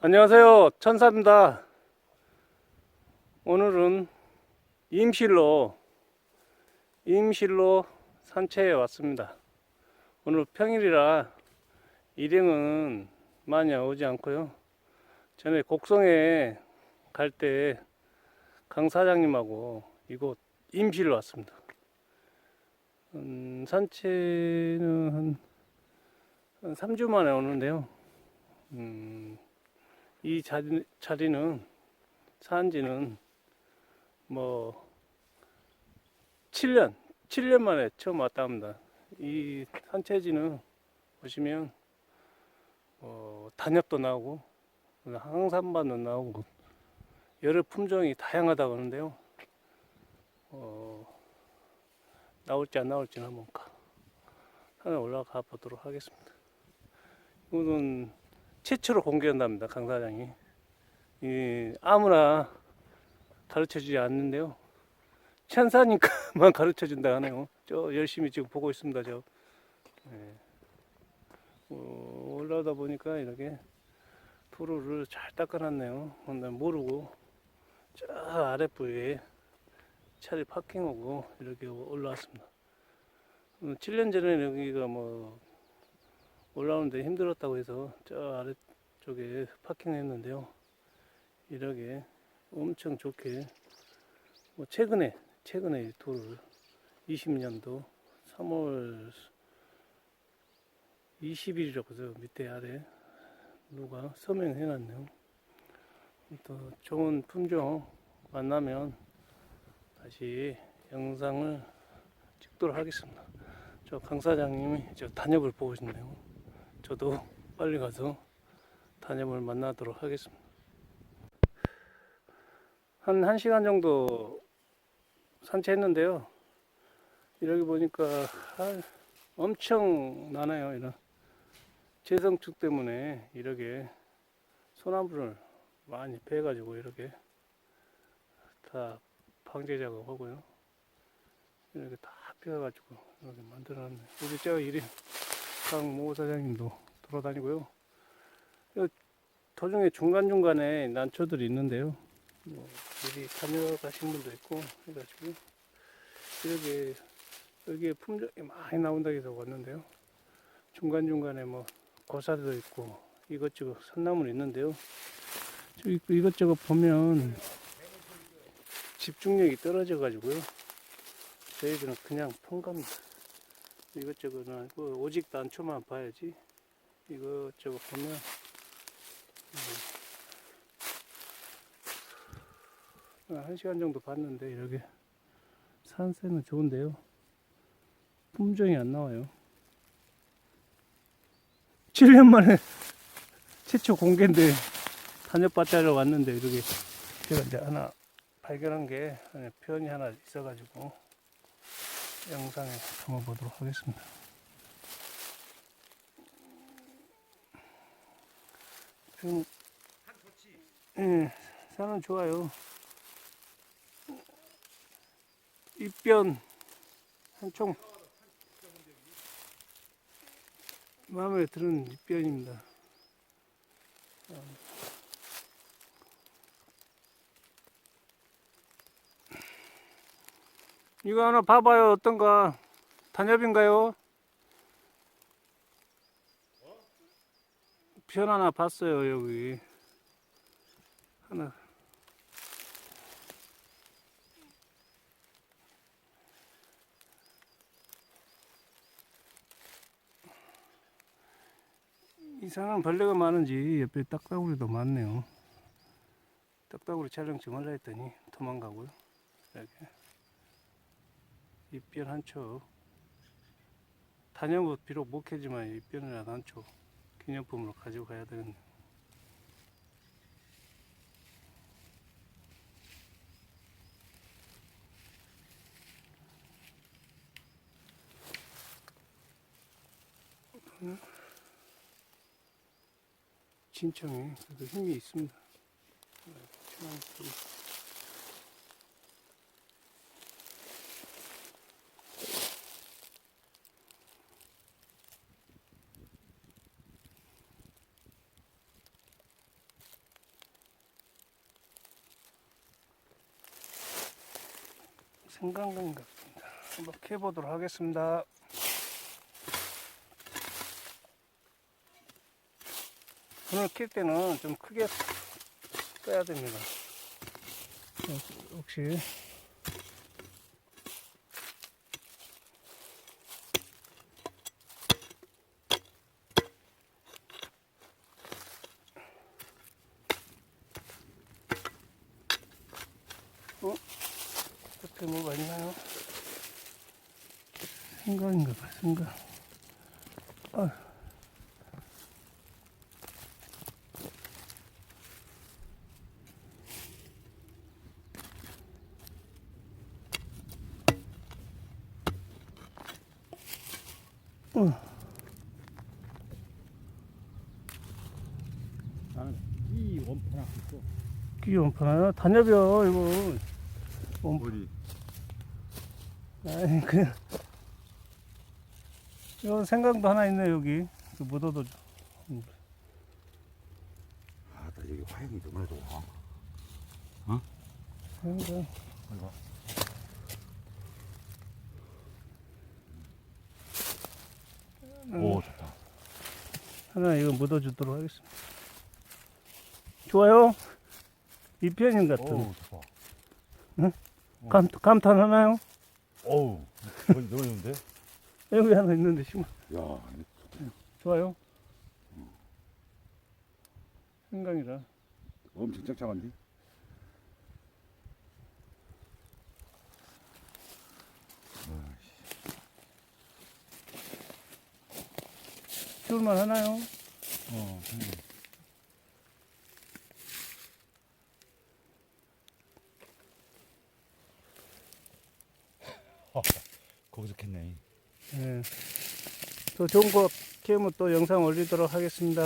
안녕하세요. 천사입니다. 오늘은 임실로, 임실로 산책에 왔습니다. 오늘 평일이라 일행은 많이 오지 않고요. 전에 곡성에 갈 때 강 사장님하고 이곳 임실로 왔습니다. 음, 산책은 한, 한 3주 만에 오는데요. 음, 이 자리, 자리는 산지는 뭐 7년, 7년 만에 처음 왔다 합니다. 이 산채지는 보시면 어, 단엽도 나오고 항산반도 나오고 여러 품종이 다양하다고 하는데요. 어, 나올지 안 나올지는 한번 가, 산에 올라가 보도록 하겠습니다. 이거는 최초로 공개한답니다. 강 사장이. 이 아무나 가르쳐 주지 않는데요. 천사니까만 가르쳐 준다 하네요. 저 열심히 지금 보고 있습니다. 저 예. 어, 올라오다 보니까 이렇게 도로를 잘 닦아놨네요. 근데 모르고 저 아랫부에 차를 파킹하고 이렇게 올라왔습니다. 7년 전에 여기가 뭐 올라오는데 힘들었다고 해서 저 아래 쪽에 파킹했는데요. 이렇게 엄청 좋게 뭐 최근에 최근에 이 돌을 20년도 3월 20일이라고 해서 밑에 아래 누가 서명해 놨네요. 또 좋은 품종 만나면 다시 영상을 찍도록 하겠습니다. 저 강 사장님이 저 단엽을 보고 싶네요. 저도 빨리 가서 단엽을 만나도록 하겠습니다. 한 1시간 정도 산책했는데요. 이러기 보니까 아, 엄청 나나요. 이런 재성축 때문에 이렇게 소나무를 많이 베가지고 이렇게 다 방제 작업하고요. 이렇게 다 베어가지고 이렇게 만들어놨네. 우리 저 이리 강모 사장님도 돌아다니고요. 요 도중에 중간중간에 난초들이 있는데요. 뭐 미리 다녀가신 분도 있고 해가지고 이렇게 여기에 품종이 많이 나온다고 해서 왔는데요. 중간중간에 뭐 고사도 있고 이것저것 산나물 있는데요. 이것저것 보면 집중력이 떨어져 가지고요. 저희들은 그냥 통갑니다. 이것저것은 아니고 오직 단초만 봐야지 이것저것 보면 음, 한 시간 정도 봤는데 이렇게 산세는 좋은데요. 품종이 안 나와요. 7년 만에 최초 공개인데 단엽밭자리로 왔는데 이렇게 제가 이제 하나 발견한 게 표현이 하나 있어가지고 영상에 담아보도록 하겠습니다. 지금 예, 산은 좋아요. 입변 한총 마음에 드는 입변입니다. 이거 하나 봐봐요. 어떤가? 단엽인가요? 편 하나 봤어요. 여기 하나. 이상한 벌레가 많은지 옆에 딱따구리도 많네요. 딱따구리 촬영 좀 하려 했더니 도망가고요. 이렇게. 입변 한초 단엽은 비록 못 캐지만 입변이라도 한초 기념품으로 가지고 가야 되겠네. 진청에 그래도 힘이 있습니다 생강근 같습니다. 한번 캐보도록 하겠습니다. 분을 킬 때는 좀 크게 빼야 됩니다. 어, 혹시 어? 옆에 뭐가 있나요? 생강인가 봐, 생강. 아. 어, 나는 이 원판 하고 있어. 판. 단엽이요, 이거. 어디? 아니, 그냥. 이거 생강도 하나 있네, 여기. 그 묻어도. 아, 나 여기 화형이 정말 좋아. 생강. 이거. 오, 좋다. 하나 이거 묻어주도록 하겠습니다. 좋아요? 이 편인 같은. 오, 좋다. 감, 감탄 하나요? 어우, 너무 좋은데? 여기 하나 있는데, 심어. 야, 좋아요? 생강이라. 엄청 짱짱한데? 키울만 하나요? 어, 음. 거기서 캤네. 예. 더 좋은 거 키우면 또 영상 올리도록 하겠습니다.